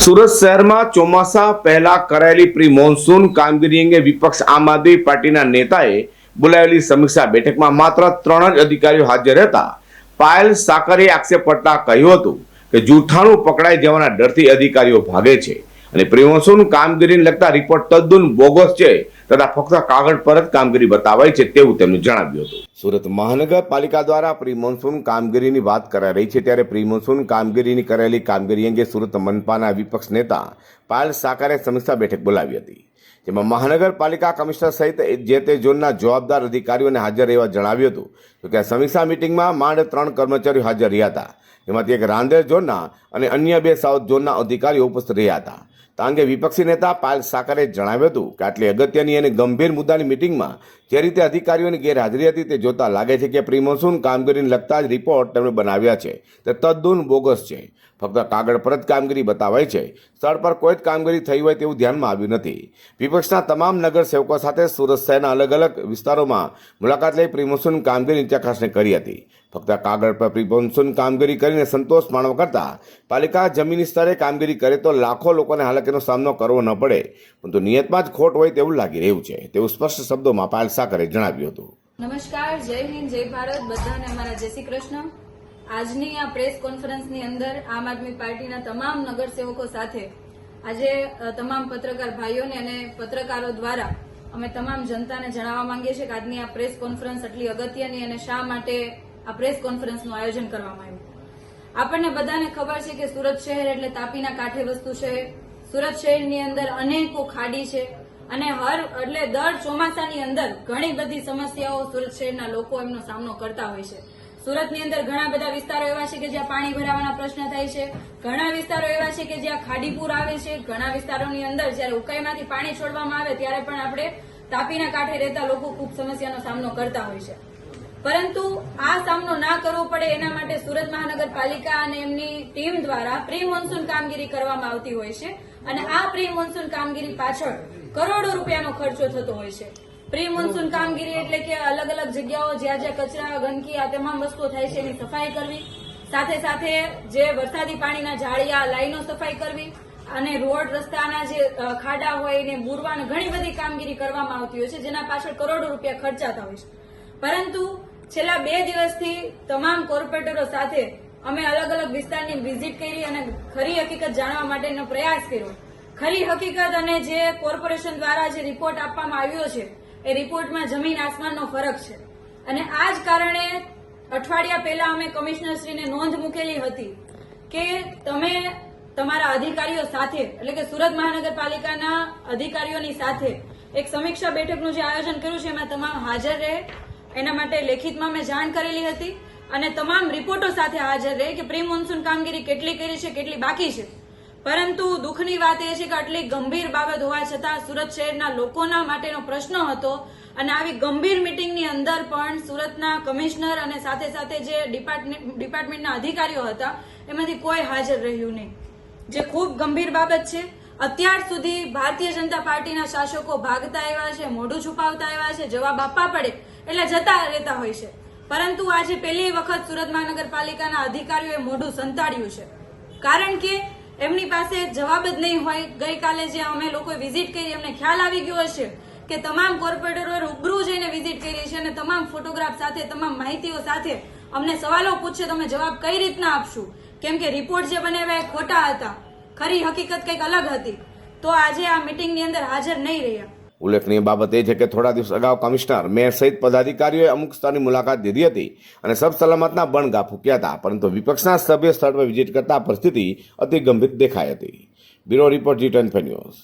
સુરત શહેરમાં ચોમાસા પહેલા કરાયેલી પ્રી મોન્સૂન કામગીરી અંગે વિપક્ષ આમ આદમી પાર્ટીના નેતાએ બોલાવેલી સમીક્ષા બેઠકમાં માત્ર ત્રણ જ અધિકારીઓ હાજર હતા પાયલ સાકરે આક્ષેપ કરતા કહ્યું હતું કે જૂઠાણું પકડાઈ જવાના ડરથી અધિકારીઓ ભાગે છે. અને પ્રી કામગીરીને લગતા રિપોર્ટ તદ્દન બોગસ છે. તથા ફક્ત કાગળ પર જ કામગીરી બતાવાય છે તેવું તેમણે જણાવ્યું હતું. સુરત મહાનગરપાલિકા દ્વારા પ્રી મોન્સૂન કામગીરીની વાત કરાઈ રહી છે ત્યારે પ્રી મોન્સૂન કામગીરીની કરેલી કામગીરી અંગે સુરત મનપાના વિપક્ષ નેતા પાયલ સાકારે સમીક્ષા બેઠક બોલાવી હતી. જેમાં મહાનગરપાલિકા કમિશનર સહિત જે તે ઝોનના જવાબદાર અધિકારીઓને હાજર રહેવા જણાવ્યું હતું. તો કે સમીક્ષા મિટિંગમાં માંડ ત્રણ કર્મચારીઓ હાજર રહ્યા હતા. જેમાંથી એક રાંદેર ઝોનના અને અન્ય બે સાઉથ ઝોનના અધિકારીઓ ઉપસ્થિત રહ્યા હતા. તો અંગે વિપક્ષી નેતા પાયલ સાકરે જણાવ્યું હતું કે આટલી અગત્યની અને ગંભીર મુદ્દાની મિટિંગમાં જે રીતે અધિકારીઓની ગેરહાજરી હતી તે જોતા લાગે છે કે પ્રી કામગીરીને લગતા જ રિપોર્ટ તેમણે બનાવ્યા છે. તે તદ્દન બોગસ છે. ફક્ત કાગળ પર જ કામગીરી બતાવાય છે. સ્થળ પર કોઈ જ કામગીરી થઈ હોય તેવું ધ્યાનમાં આવ્યું નથી. વિપક્ષના તમામ નગર સેવકો સાથે સુરત શહેરના અલગ અલગ વિસ્તારોમાં મુલાકાત લઈ પ્રી મોન્સૂન કામગીરીની ચકાસણી કરી હતી. ફક્ત કાગળ પર પ્રી કામગીરી કરીને સંતોષ માણવા કરતા પાલિકા જમીની સ્તરે કામગીરી કરે તો લાખો લોકોને હાલાકીનો સામનો કરવો ન પડે. પરંતુ નિયતમાં જ ખોટ હોય તેવું લાગી રહ્યું છે. તેવું સ્પષ્ટ શબ્દોમાં પાયલ સાકરે જણાવ્યું હતું. નમસ્કાર, જય હિન્દ, જય ભારત. બધાને અમારા જય શ્રી કૃષ્ણ. આજની આ પ્રેસ કોન્ફરન્સની અંદર આમ આદમી પાર્ટીના તમામ નગરસેવકો સાથે આજે તમામ પત્રકાર ભાઈઓને અને પત્રકારો દ્વારા અમે તમામ જનતાને જણાવવા માંગીએ છીએ કે આજની આ પ્રેસ કોન્ફરન્સ આટલી અગત્યની અને શા માટે આ પ્રેસ કોન્ફરન્સનું આયોજન કરવામાં આવ્યું. આપણને બધાને ખબર છે કે સુરત શહેર એટલે તાપીના કાંઠે વસ્તુ છે. સુરત શહેરની અંદર અનેકો ખાડી છે અને હર એટલે દર ચોમાસાની અંદર ઘણી બધી સમસ્યાઓ સુરત શહેરના લોકો એમનો સામનો કરતા હોય છે. સુરતની અંદર ઘણા બધા વિસ્તારો એવા છે કે જ્યાં પાણી ભરાવાના પ્રશ્ન થાય છે. ઘણા વિસ્તારો એવા છે કે જ્યાં ખાડીપુર આવે છે. ઘણા વિસ્તારોની અંદર જ્યારે ઉકાઈમાંથી પાણી છોડવામાં આવે ત્યારે પણ આપણે તાપીના કાંઠે રહેતા લોકો ખૂબ સમસ્યાનો સામનો કરતા હોય છે. પરંતુ આ સામનો ના કરવો પડે એના માટે સુરત મહાનગરપાલિકા અને એમની ટીમ દ્વારા પ્રી મોન્સૂન કામગીરી કરવામાં આવતી હોય છે. અને આ પ્રી મોન્સૂન કામગીરી પાછળ કરોડો રૂપિયાનો ખર્ચો થતો હોય છે. પ્રી મોન્સૂન કામગીરી એટલે કે અલગ અલગ જગ્યાઓ, જ્યાં જ્યાં કચરા, ગંદકી આ તમામ વસ્તુઓ થાય છે એની સફાઈ કરવી. સાથે સાથે જે વરસાદી પાણીના જાળિયા, લાઈનો સફાઈ કરવી અને રોડ રસ્તાના જે ખાડા હોય એને બુરવાની ઘણી બધી કામગીરી કરવામાં આવતી હોય છે, જેના પાછળ કરોડો રૂપિયા ખર્ચાતા હોય છે. પરંતુ છેલ્લા બે દિવસથી તમામ કોર્પોરેટરો સાથે અમે અલગ અલગ વિસ્તારની વિઝિટ કરી અને ખરી હકીકત જાણવા માટેનો પ્રયાસ કર્યો. ખરી હકીકત અને જે કોર્પોરેશન દ્વારા જે રિપોર્ટ આપવામાં આવ્યો છે, એ રિપોર્ટમાં જમીન આસમાનનો ફરક છે. અને આ જ કારણે અઠવાડિયા પહેલા અમે કમિશનરશ્રીને નોંધ મૂકેલી હતી કે તમે તમારા અધિકારીઓ સાથે, એટલે કે સુરત મહાનગરપાલિકાના અધિકારીઓની સાથે એક સમીક્ષા બેઠકનું જે આયોજન કર્યું છે, એમાં તમામ હાજર રહે. એના માટે લેખિતમાં મેં જાણ કરેલી હતી. અને તમામ રિપોર્ટો સાથે હાજર રહે કે પ્રી મોન્સૂન કામગીરી કેટલી કરી છે, કેટલી બાકી છે. પરંતુ દુઃખની વાત એ છે કે આટલી ગંભીર બાબત હોવા છતાં સુરત શહેરના લોકોના માટેનો પ્રશ્ન હતો અને આવી ગંભીર મિટિંગની અંદર પણ સુરતના કમિશનર અને સાથે સાથે જે ડિપાર્ટમેન્ટ, ડિપાર્ટમેન્ટના અધિકારીઓ હતા, એમાંથી કોઈ હાજર રહ્યું નહીં. જે ખૂબ ગંભીર બાબત છે. અત્યાર સુધી ભારતીય જનતા પાર્ટીના શાસકો ભાગતા આવ્યા છે, મોઢું છુપાવતા આવ્યા છે, જવાબ આપવા પડે એટલે જતા રહેતા હોય છે. પરંતુ આજે પહેલી વખત સુરત મહાનગરપાલિકાના અધિકારીઓએ મોઢું સંતાડ્યું છે. કારણ કે એમની પાસે જવાબ જ નહીં હોય. ગઈકાલે જે અમે લોકોએ વિઝિટ કરી, એમને ખ્યાલ આવી ગયો હશે કે તમામ કોર્પોરેટરો રૂબરૂ જઈને વિઝિટ કરી છે અને તમામ ફોટોગ્રાફ સાથે, તમામ માહિતીઓ સાથે અમને સવાલો પૂછશે તમે જવાબ કઈ રીતના આપશું? કેમ કે રિપોર્ટ જે બનાવ્યા એ ખોટા હતા. ખરી હકીકત કંઈક અલગ હતી. તો આજે આ મિટિંગની અંદર હાજર નહીં રહ્યા. ઉલ્લેખનીય બાબત એ છે કે થોડા દિવસ અગાઉ કમિશનર, મેયર સહિત પદાધિકારીઓએ અમુક સ્થળની મુલાકાત લીધી હતી અને સબ સલામતના બણગા ફૂક્યા હતા, પરંતુ વિપક્ષના સભ્ય સ્થળ પર વિઝિટ કરતા પરિસ્થિતિ અતિ ગંભીર દેખાઈ હતી. Bureau report G ten news.